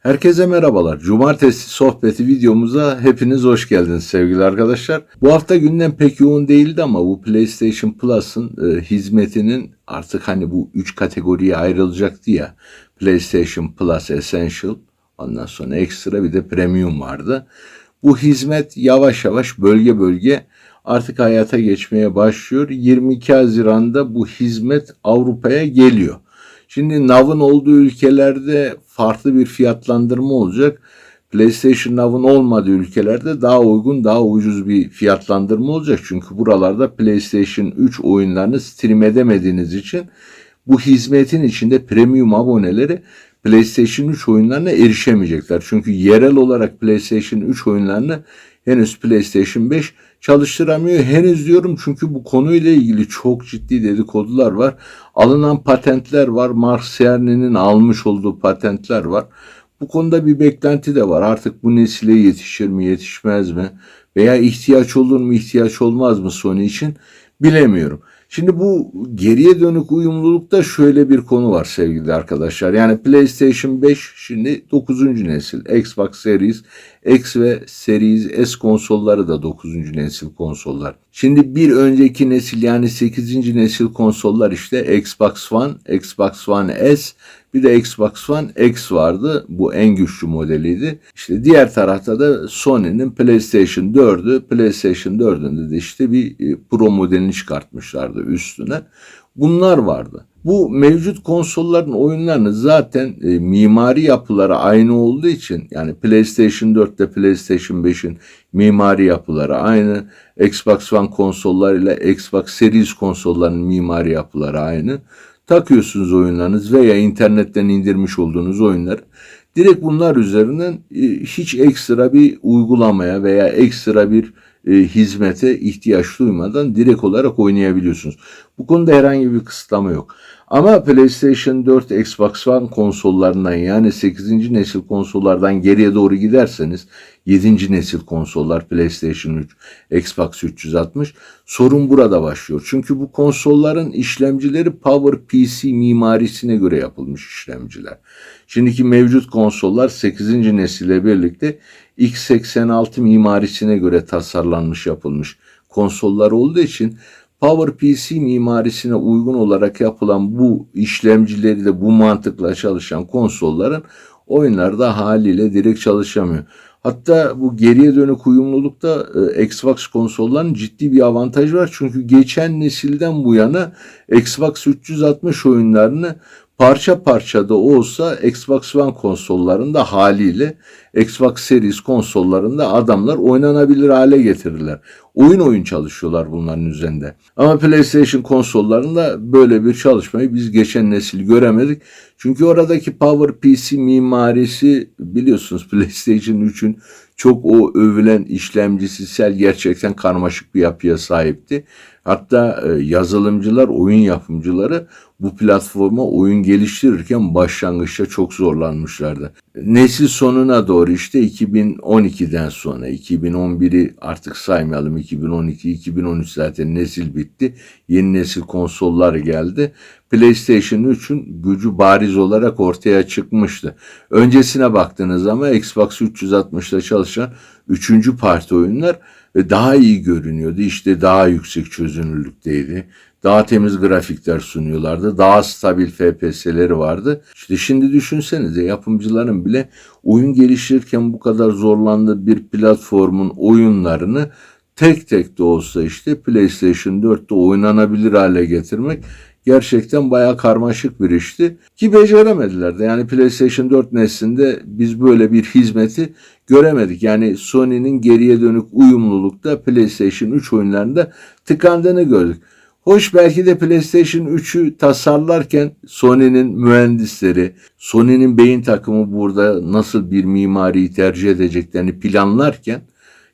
Herkese merhabalar. Cumartesi sohbeti videomuza hepiniz hoş geldiniz sevgili arkadaşlar. Bu hafta gündem pek yoğun değildi ama bu PlayStation Plus'ın e, hizmetinin artık hani bu üç kategoriye ayrılacaktı ya. PlayStation Plus Essential, ondan sonra Extra bir de Premium vardı. Bu hizmet yavaş yavaş bölge bölge artık hayata geçmeye başlıyor. 22 Haziran'da bu hizmet Avrupa'ya geliyor. Şimdi Now'ın olduğu ülkelerde farklı bir fiyatlandırma olacak. PlayStation Now'ın olmadığı ülkelerde daha uygun, daha ucuz bir fiyatlandırma olacak. Çünkü buralarda PlayStation 3 oyunlarını stream edemediğiniz için bu hizmetin içinde premium aboneleri PlayStation 3 oyunlarına erişemeyecekler. Çünkü yerel olarak PlayStation 3 oyunlarını henüz PlayStation 5 çalıştıramıyor. Henüz diyorum çünkü bu konuyla ilgili çok ciddi dedikodular var. Alınan patentler var. Mark Cerny'nin almış olduğu patentler var. Bu konuda bir beklenti de var. Artık bu nesile yetişir mi, yetişmez mi? Veya ihtiyaç olur mu, ihtiyaç olmaz mı Sony için bilemiyorum. Şimdi bu geriye dönük uyumlulukta şöyle bir konu var sevgili arkadaşlar. Yani PlayStation 5 şimdi 9. nesil. Xbox Series X ve Series S konsolları da 9. nesil konsollar. Şimdi bir önceki nesil yani 8. nesil konsollar işte Xbox One, Xbox One S bir de Xbox One X vardı. Bu en güçlü modeliydi. İşte diğer tarafta da Sony'nin PlayStation 4'ü. PlayStation 4'ünde de işte bir e, Pro modelini çıkartmışlardı üstüne. Bunlar vardı. Bu mevcut konsolların oyunlarını zaten e, mimari yapıları aynı olduğu için yani PlayStation 4 ile PlayStation 5'in mimari yapıları aynı. Xbox One konsollarıyla Xbox Series konsollarının mimari yapıları aynı takıyorsunuz oyunlarınız veya internetten indirmiş olduğunuz oyunları. Direkt bunlar üzerinden e, hiç ekstra bir uygulamaya veya ekstra bir e, hizmete ihtiyaç duymadan direkt olarak oynayabiliyorsunuz. Bu konuda herhangi bir kısıtlama yok. Ama PlayStation 4, Xbox One konsollarından yani 8. nesil konsollardan geriye doğru giderseniz 7. nesil konsollar PlayStation 3, Xbox 360 sorun burada başlıyor. Çünkü bu konsolların işlemcileri PowerPC mimarisine göre yapılmış işlemciler. Şimdiki mevcut konsollar 8. nesille birlikte x86 mimarisine göre tasarlanmış yapılmış konsollar olduğu için PowerPC mimarisine uygun olarak yapılan bu işlemcileri de bu mantıkla çalışan konsolların oyunlarda haliyle direkt çalışamıyor. Hatta bu geriye dönük uyumlulukta e, Xbox konsollarının ciddi bir avantajı var. Çünkü geçen nesilden bu yana Xbox 360 oyunlarını parça parça da olsa Xbox One konsollarında haliyle Xbox Series konsollarında adamlar oynanabilir hale getirirler. Oyun oyun çalışıyorlar bunların üzerinde. Ama PlayStation konsollarında böyle bir çalışmayı biz geçen nesil göremedik. Çünkü oradaki PowerPC mimarisi biliyorsunuz PlayStation 3'ün çok o övülen işlemcisisel gerçekten karmaşık bir yapıya sahipti. Hatta e, yazılımcılar, oyun yapımcıları bu platforma oyun geliştirirken başlangıçta çok zorlanmışlardı. Nesil sonuna doğru işte 2012'den sonra 2011'i artık saymayalım 2012-2013 zaten nesil bitti. Yeni nesil konsollar geldi. PlayStation 3'ün gücü bariz olarak ortaya çıkmıştı. Öncesine baktığınız zaman Xbox 360'da çalışan 3. parti oyunlar daha iyi görünüyordu. İşte daha yüksek çözünürlükteydi. Daha temiz grafikler sunuyorlardı. Daha stabil FPS'leri vardı. İşte şimdi düşünsenize yapımcıların bile oyun geliştirirken bu kadar zorlandığı bir platformun oyunlarını tek tek de olsa işte PlayStation 4'te oynanabilir hale getirmek gerçekten bayağı karmaşık bir işti. Ki beceremediler de. Yani PlayStation 4 neslinde biz böyle bir hizmeti göremedik. Yani Sony'nin geriye dönük uyumlulukta PlayStation 3 oyunlarında tıkandığını gördük. Hoş belki de PlayStation 3'ü tasarlarken Sony'nin mühendisleri, Sony'nin beyin takımı burada nasıl bir mimariyi tercih edeceklerini planlarken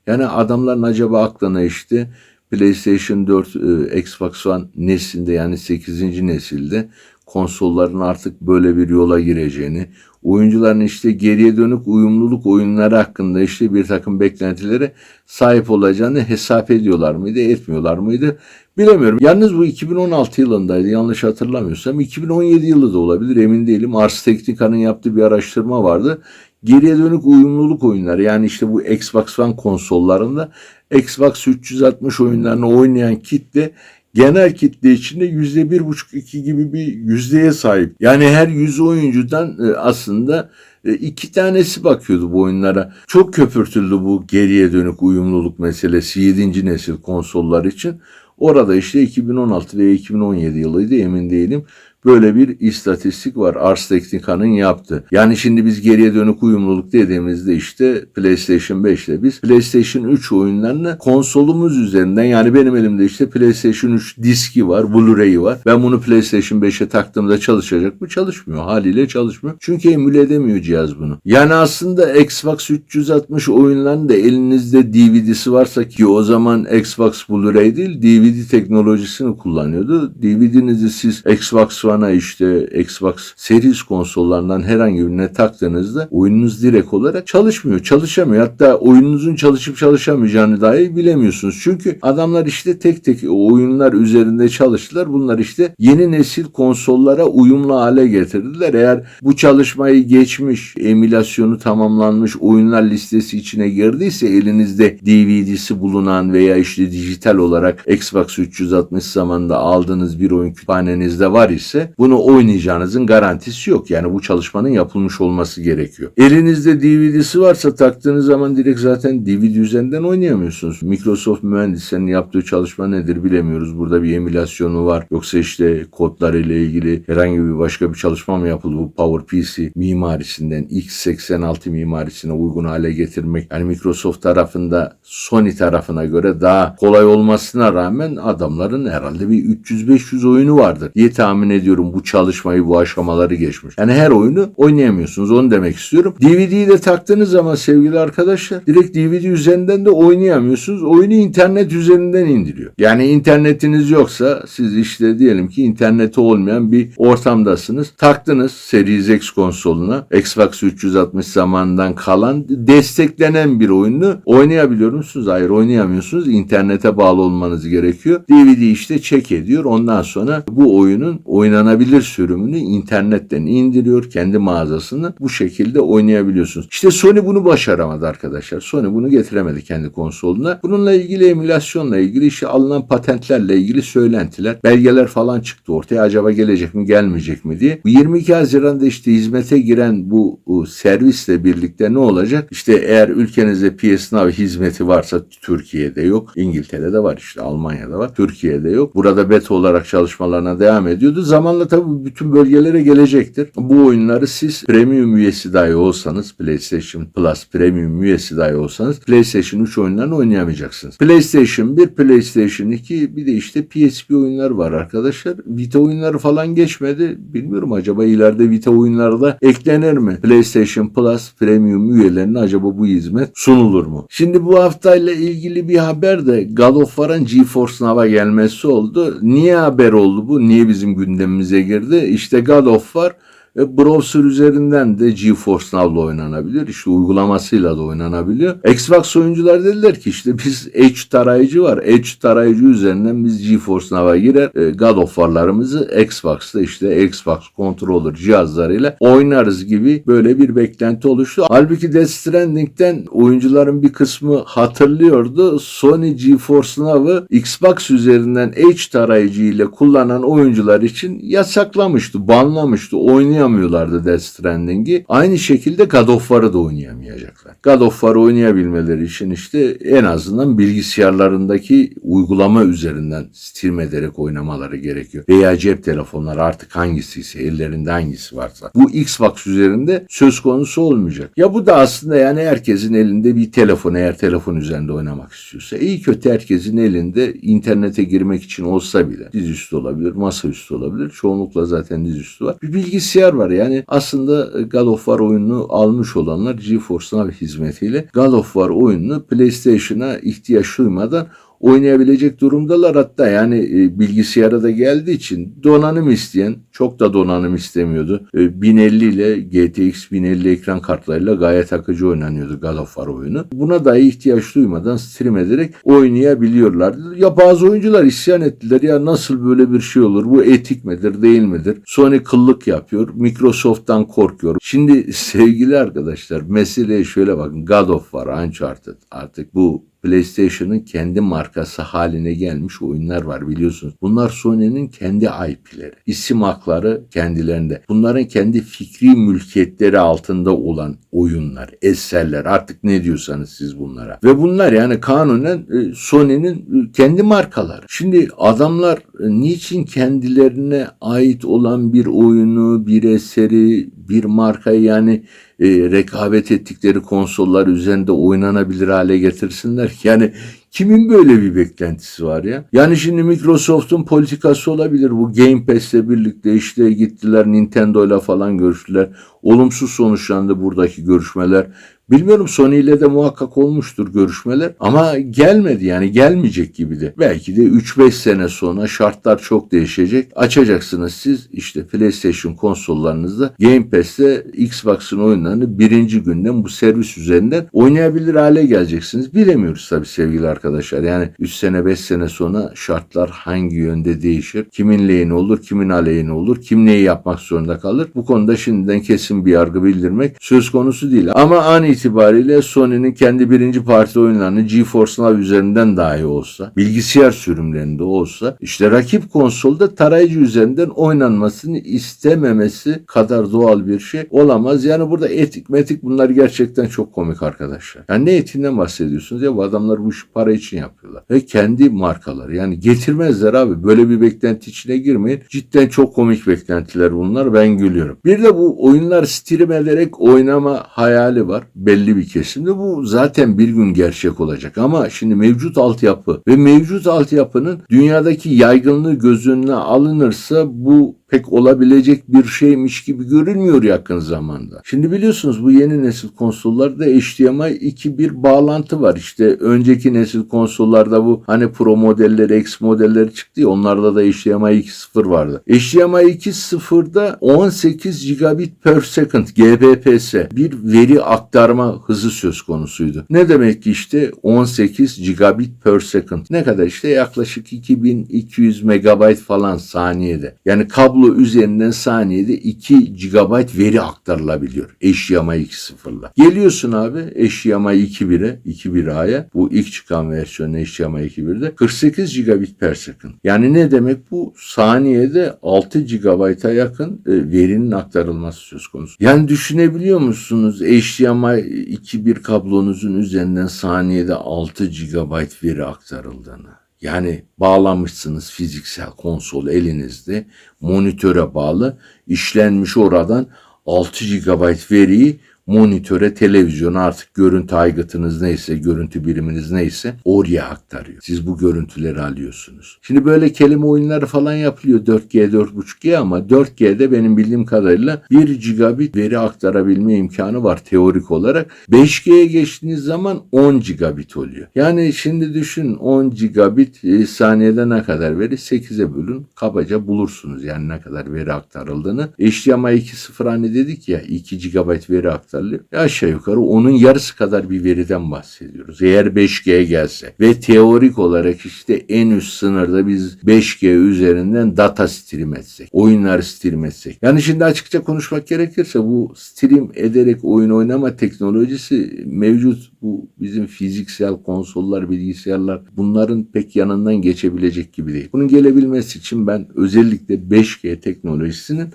yani adamların acaba aklına işte PlayStation 4, e, Xbox One neslinde yani 8. nesilde konsolların artık böyle bir yola gireceğini, oyuncuların işte geriye dönük uyumluluk oyunları hakkında işte bir takım beklentilere sahip olacağını hesap ediyorlar mıydı, etmiyorlar mıydı bilemiyorum. Yalnız bu 2016 yılındaydı yanlış hatırlamıyorsam. 2017 yılı da olabilir emin değilim. Ars Technica'nın yaptığı bir araştırma vardı geriye dönük uyumluluk oyunları yani işte bu Xbox One konsollarında Xbox 360 oyunlarını oynayan kitle genel kitle içinde yüzde bir buçuk iki gibi bir yüzdeye sahip. Yani her yüz oyuncudan e, aslında e, iki tanesi bakıyordu bu oyunlara. Çok köpürtüldü bu geriye dönük uyumluluk meselesi 7. nesil konsollar için. Orada işte 2016 veya 2017 yılıydı emin değilim. Böyle bir istatistik var Ars Technica'nın yaptı. Yani şimdi biz geriye dönük uyumluluk dediğimizde işte PlayStation 5 ile biz PlayStation 3 oyunlarını konsolumuz üzerinden yani benim elimde işte PlayStation 3 diski var, Blu-ray'i var. Ben bunu PlayStation 5'e taktığımda çalışacak mı? Çalışmıyor. Haliyle çalışmıyor. Çünkü emüle edemiyor cihaz bunu. Yani aslında Xbox 360 oyunlarının da elinizde DVD'si varsa ki o zaman Xbox Blu-ray değil DVD teknolojisini kullanıyordu. DVD'nizi siz Xbox One'a işte Xbox Series konsollarından herhangi birine taktığınızda oyununuz direkt olarak çalışmıyor. Çalışamıyor. Hatta oyununuzun çalışıp çalışamayacağını dahi bilemiyorsunuz. Çünkü adamlar işte tek tek oyunlar üzerinde çalıştılar. Bunlar işte yeni nesil konsollara uyumlu hale getirdiler. Eğer bu çalışmayı geçmiş, emülasyonu tamamlanmış oyunlar listesi içine girdiyse elinizde DVD'si bulunan veya işte dijital olarak Xbox 360 zamanında aldığınız bir oyun kütüphanenizde var ise bunu oynayacağınızın garantisi yok. Yani bu çalışmanın yapılmış olması gerekiyor. Elinizde DVD'si varsa taktığınız zaman direkt zaten DVD üzerinden oynayamıyorsunuz. Microsoft mühendislerinin yaptığı çalışma nedir bilemiyoruz. Burada bir emülasyonu var. Yoksa işte kodlar ile ilgili herhangi bir başka bir çalışma mı yapıldı? Bu PowerPC mimarisinden x86 mimarisine uygun hale getirmek. Yani Microsoft tarafında Sony tarafına göre daha kolay olmasına rağmen adamların herhalde bir 300-500 oyunu vardır diye tahmin ediyorum bu çalışmayı bu aşamaları geçmiş. Yani her oyunu oynayamıyorsunuz onu demek istiyorum. DVD'yi de taktığınız zaman sevgili arkadaşlar direkt DVD üzerinden de oynayamıyorsunuz. Oyunu internet üzerinden indiriyor. Yani internetiniz yoksa siz işte diyelim ki interneti olmayan bir ortamdasınız. Taktınız Series X konsoluna Xbox 360 zamanından kalan desteklenen bir oyunu oynayabiliyor musunuz? Hayır oynayamıyorsunuz. İnternete bağlı olmanız gerekiyor. DVD işte çek ediyor. Ondan sonra bu oyunun oynanabilir sürümünü internetten indiriyor kendi mağazasını. Bu şekilde oynayabiliyorsunuz. İşte Sony bunu başaramadı arkadaşlar. Sony bunu getiremedi kendi konsoluna. Bununla ilgili emülasyonla ilgili işte alınan patentlerle ilgili söylentiler, belgeler falan çıktı ortaya. Acaba gelecek mi gelmeyecek mi diye. Bu 22 Haziran'da işte hizmete giren bu, servisle birlikte ne olacak? İşte eğer ülkenizde PS Now hizmeti varsa Türkiye'de yok. İngiltere'de var işte Almanya'da var. Türkiye'de yok. Burada beta olarak çalışmalarına devam ediyordu. Zamanla tabii bütün bölgelere gelecektir. Bu oyunları siz premium üyesi dahi olsanız PlayStation Plus premium üyesi dahi olsanız PlayStation 3 oyunlarını oynayamayacaksınız. PlayStation 1, PlayStation 2 bir de işte PSP oyunlar var arkadaşlar. Vita oyunları falan geçmedi. Bilmiyorum acaba ileride Vita oyunları da eklenir mi? PlayStation Plus premium üyelerine acaba bu hizmet sunulur mu? Şimdi bu haftayla ilgili bir haber de God of War'ın GeForce Now'a gelmesi oldu. Niye haber oldu bu? Niye bizim gündemimize girdi? İşte God of War e, browser üzerinden de GeForce Now'la oynanabilir. İşte uygulamasıyla da oynanabiliyor. Xbox oyuncular dediler ki işte biz Edge tarayıcı var. Edge tarayıcı üzerinden biz GeForce Now'a girer e, God of War'larımızı Xbox'ta işte Xbox controller cihazlarıyla oynarız gibi böyle bir beklenti oluştu. Halbuki Death Stranding'den oyuncuların bir kısmı hatırlıyordu. Sony GeForce Now'ı Xbox üzerinden Edge tarayıcı ile kullanan oyuncular için yasaklamıştı, banlamıştı, oynayamıyordu oynayamıyorlardı Death Stranding'i. Aynı şekilde God of War'ı da oynayamayacaklar. God of War oynayabilmeleri için işte en azından bilgisayarlarındaki uygulama üzerinden stream ederek oynamaları gerekiyor. Veya cep telefonları artık hangisi ise ellerinde hangisi varsa. Bu Xbox üzerinde söz konusu olmayacak. Ya bu da aslında yani herkesin elinde bir telefon eğer telefon üzerinde oynamak istiyorsa. iyi kötü herkesin elinde internete girmek için olsa bile dizüstü olabilir, masaüstü olabilir. Çoğunlukla zaten dizüstü var. Bir bilgisayar var. Yani aslında God of War oyununu almış olanlar GeForce Now hizmetiyle God of War oyununu PlayStation'a ihtiyaç duymadan oynayabilecek durumdalar. Hatta yani e, bilgisayara da geldiği için donanım isteyen çok da donanım istemiyordu. E, 1050 ile GTX 1050 ekran kartlarıyla gayet akıcı oynanıyordu God of War oyunu. Buna dahi ihtiyaç duymadan stream ederek oynayabiliyorlardı. Ya bazı oyuncular isyan ettiler ya nasıl böyle bir şey olur? Bu etik midir değil midir? Sony kıllık yapıyor. Microsoft'tan korkuyor. Şimdi sevgili arkadaşlar meseleye şöyle bakın. God of War, Uncharted artık bu PlayStation'ın kendi markası haline gelmiş oyunlar var biliyorsunuz. Bunlar Sony'nin kendi IP'leri. İsim hakları kendilerinde. Bunların kendi fikri mülkiyetleri altında olan oyunlar, eserler artık ne diyorsanız siz bunlara. Ve bunlar yani kanunen e, Sony'nin e, kendi markaları. Şimdi adamlar e, niçin kendilerine ait olan bir oyunu, bir eseri, bir markayı yani e, rekabet ettikleri konsollar üzerinde oynanabilir hale getirsinler. Yani kimin böyle bir beklentisi var ya? Yani şimdi Microsoft'un politikası olabilir. Bu Game Pass'le birlikte işte gittiler Nintendo'yla falan görüştüler. Olumsuz sonuçlandı buradaki görüşmeler. Bilmiyorum Sony ile de muhakkak olmuştur görüşmeler ama gelmedi yani gelmeyecek gibi de. Belki de 3-5 sene sonra şartlar çok değişecek. Açacaksınız siz işte PlayStation konsollarınızda Game Pass'te Xbox'ın oyunlarını birinci günden bu servis üzerinden oynayabilir hale geleceksiniz. Bilemiyoruz tabii sevgili arkadaşlar. Yani 3 sene 5 sene sonra şartlar hangi yönde değişir? Kimin lehine olur, kimin aleyhine olur? Kim neyi yapmak zorunda kalır? Bu konuda şimdiden kesin bir yargı bildirmek söz konusu değil. Ama an itibariyle Sony'nin kendi birinci parti oyunlarını GeForce Now üzerinden dahi olsa, bilgisayar sürümlerinde olsa, işte rakip konsolda tarayıcı üzerinden oynanmasını istememesi kadar doğal bir şey olamaz. Yani burada etik metik bunlar gerçekten çok komik arkadaşlar. Yani ne etiğinden bahsediyorsunuz ya bu adamlar bu işi para için yapıyorlar. Ve kendi markaları yani getirmezler abi böyle bir beklenti içine girmeyin. Cidden çok komik beklentiler bunlar ben gülüyorum. Bir de bu oyunlar stream ederek oynama hayali var belli bir kesimde. Bu zaten bir gün gerçek olacak ama şimdi mevcut altyapı ve mevcut altyapının dünyadaki yaygınlığı göz önüne alınırsa bu pek olabilecek bir şeymiş gibi görünmüyor yakın zamanda. Şimdi biliyorsunuz bu yeni nesil konsollarda HDMI 2.1 bağlantı var. İşte önceki nesil konsollarda bu hani Pro modelleri, X modelleri çıktı ya onlarda da HDMI 2.0 vardı. HDMI 2.0'da 18 gigabit per second GBPS bir veri aktarma hızı söz konusuydu. Ne demek ki işte 18 gigabit per second. Ne kadar işte yaklaşık 2200 megabayt falan saniyede. Yani kablo üzerinden saniyede 2 GB veri aktarılabiliyor HDMI 2.0'la. Geliyorsun abi HDMI 2.1'e 2.1A'ya bu ilk çıkan versiyon HDMI 2.1'de 48 GB per second. Yani ne demek bu? Saniyede 6 GB'a yakın e, verinin aktarılması söz konusu. Yani düşünebiliyor musunuz HDMI 2.1 kablonuzun üzerinden saniyede 6 GB veri aktarıldığını? Yani bağlamışsınız fiziksel konsol elinizde monitöre bağlı işlenmiş oradan 6 GB veriyi monitöre, televizyona artık görüntü aygıtınız neyse, görüntü biriminiz neyse oraya aktarıyor. Siz bu görüntüleri alıyorsunuz. Şimdi böyle kelime oyunları falan yapılıyor 4G, 4.5G ama 4G'de benim bildiğim kadarıyla 1 gigabit veri aktarabilme imkanı var teorik olarak. 5G'ye geçtiğiniz zaman 10 gigabit oluyor. Yani şimdi düşün 10 gigabit e, saniyede ne kadar veri? 8'e bölün kabaca bulursunuz yani ne kadar veri aktarıldığını. HDMI 2.0 hani dedik ya 2 gigabit veri aktarılıyor aktarılıyor. Aşağı yukarı onun yarısı kadar bir veriden bahsediyoruz. Eğer 5G gelse ve teorik olarak işte en üst sınırda biz 5G üzerinden data stream etsek, oyunlar stream etsek. Yani şimdi açıkça konuşmak gerekirse bu stream ederek oyun oynama teknolojisi mevcut bu bizim fiziksel konsollar, bilgisayarlar bunların pek yanından geçebilecek gibi değil. Bunun gelebilmesi için ben özellikle 5G teknolojisinin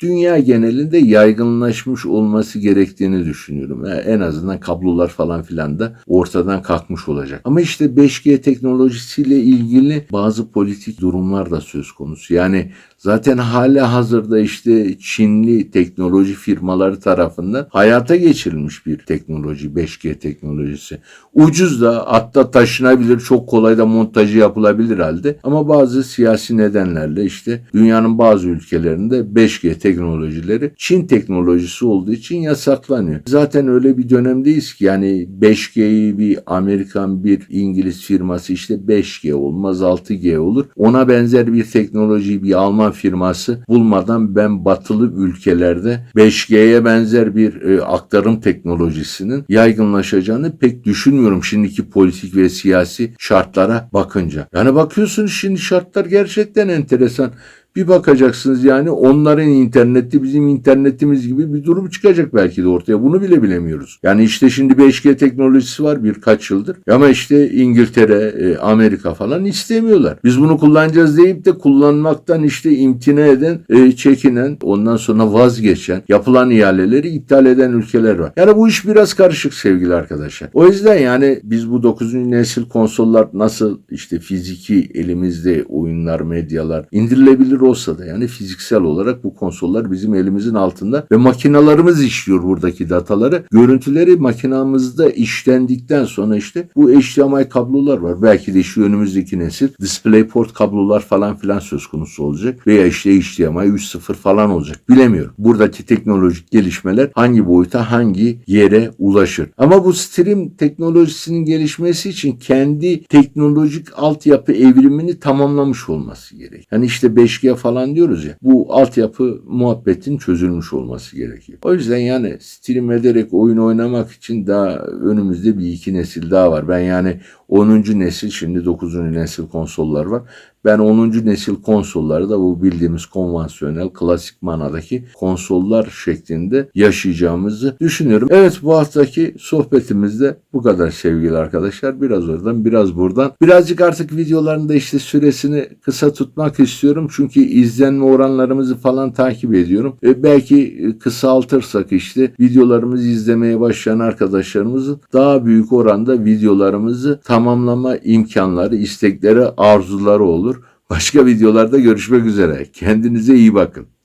dünya genelinde yaygınlaşmış olması gerektiğini düşünüyorum. Yani en azından kablolar falan filan da ortadan kalkmış olacak. Ama işte 5G teknolojisiyle ilgili bazı politik durumlar da söz konusu. Yani Zaten hala hazırda işte Çinli teknoloji firmaları tarafından hayata geçirilmiş bir teknoloji 5G teknolojisi. Ucuz da hatta taşınabilir çok kolay da montajı yapılabilir halde ama bazı siyasi nedenlerle işte dünyanın bazı ülkelerinde 5G teknolojileri Çin teknolojisi olduğu için yasaklanıyor. Zaten öyle bir dönemdeyiz ki yani 5G'yi bir Amerikan bir İngiliz firması işte 5G olmaz 6G olur. Ona benzer bir teknolojiyi bir Alman firması bulmadan ben batılı ülkelerde 5G'ye benzer bir e, aktarım teknolojisinin yaygınlaşacağını pek düşünmüyorum şimdiki politik ve siyasi şartlara bakınca. Yani bakıyorsunuz şimdi şartlar gerçekten enteresan. Bir bakacaksınız yani onların interneti bizim internetimiz gibi bir durum çıkacak belki de ortaya. Bunu bile bilemiyoruz. Yani işte şimdi 5G teknolojisi var birkaç yıldır. Ama işte İngiltere, e, Amerika falan istemiyorlar. Biz bunu kullanacağız deyip de kullanmaktan işte imtina eden, e, çekinen, ondan sonra vazgeçen, yapılan ihaleleri iptal eden ülkeler var. Yani bu iş biraz karışık sevgili arkadaşlar. O yüzden yani biz bu 9. nesil konsollar nasıl işte fiziki elimizde oyunlar, medyalar indirilebilir olsa da yani fiziksel olarak bu konsollar bizim elimizin altında ve makinalarımız işliyor buradaki dataları. Görüntüleri makinamızda işlendikten sonra işte bu HDMI kablolar var. Belki de şu önümüzdeki nesil DisplayPort kablolar falan filan söz konusu olacak. Veya işte HDMI 3.0 falan olacak. Bilemiyorum. Buradaki teknolojik gelişmeler hangi boyuta hangi yere ulaşır. Ama bu stream teknolojisinin gelişmesi için kendi teknolojik altyapı evrimini tamamlamış olması gerek. Yani işte 5G falan diyoruz ya. Bu altyapı muhabbetin çözülmüş olması gerekiyor. O yüzden yani stream ederek oyun oynamak için daha önümüzde bir iki nesil daha var. Ben yani 10. nesil şimdi 9. nesil konsollar var. Ben 10. nesil konsolları da bu bildiğimiz konvansiyonel klasik manadaki konsollar şeklinde yaşayacağımızı düşünüyorum. Evet bu haftaki sohbetimizde bu kadar sevgili arkadaşlar. Biraz oradan biraz buradan. Birazcık artık videoların da işte süresini kısa tutmak istiyorum. Çünkü izlenme oranlarımızı falan takip ediyorum. E, belki kısaltırsak işte videolarımızı izlemeye başlayan arkadaşlarımızın daha büyük oranda videolarımızı tamamlama imkanları, istekleri, arzuları olur. Başka videolarda görüşmek üzere. Kendinize iyi bakın.